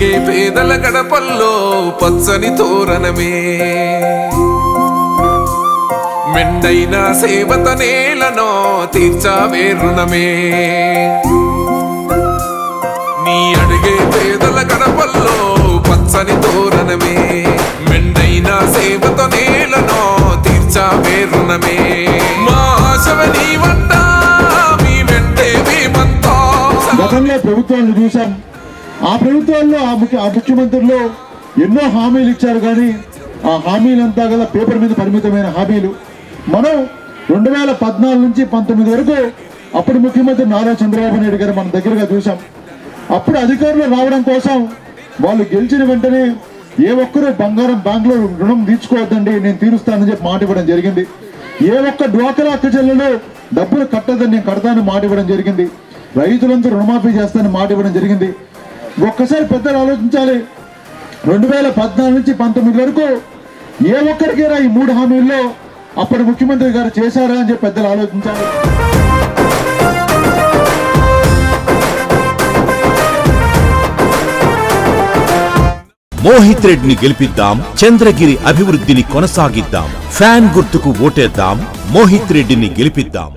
పేదల గడపల్లో పచ్చని తోరణమే. మెండైన సేవత నేలనో తీర్చావే రుణమే. నీ అడిగే పేదల గడపల్లో పచ్చని తోరణమే. మెండైన సేవత నేలనో తీర్చావే రుణమే. మా ఆశవ నీవంట మీ వెంటే మేమంతా గతంలో ప్రభుత్వాలను చూసాం ఆ ప్రభుత్వాల్లో ఆ ముఖ్య ఆ ముఖ్యమంత్రులు ఎన్నో హామీలు ఇచ్చారు కానీ ఆ హామీలంతా కదా పేపర్ మీద పరిమితమైన హామీలు. మనం రెండు వేల పద్నాలుగు నుంచి పంతొమ్మిది వరకు అప్పుడు ముఖ్యమంత్రి నారా చంద్రబాబు నాయుడు గారు మన దగ్గరగా చూసాం అప్పుడు అధికారులు రావడం కోసం వాళ్ళు గెలిచిన వెంటనే ఏ ఒక్కరూ బంగారం బ్యాంకులో రుణం తీర్చుకోవద్దండి నేను తీరుస్తానని చెప్పి మాట ఇవ్వడం జరిగింది. ఏ ఒక్క డ్వాకరా అక్కచెల్లలో డబ్బులు కట్టదని నేను కడతానని మాట ఇవ్వడం జరిగింది. రైతులంతా రుణమాఫీ చేస్తానని మాట ఇవ్వడం జరిగింది. ఒక్కసారి పెద్దలు ఆలోచించాలి. రెండు వేల పద్నాలుగు నుంచి పంతొమ్మిది వరకు ఏ ఒక్కరికైనా ఈ మూడు హామీల్లో అప్పటి ముఖ్యమంత్రి గారు చేశారా అని చెప్పి పెద్దలు ఆలోచించాలి. మోహిత్ రెడ్డిని గెలిపిద్దాం చంద్రగిరి అభివృద్ధిని కొనసాగిద్దాం ఫ్యాన్ గుర్తుకు ఓటేద్దాం మోహిత్ రెడ్డిని గెలిపిద్దాం.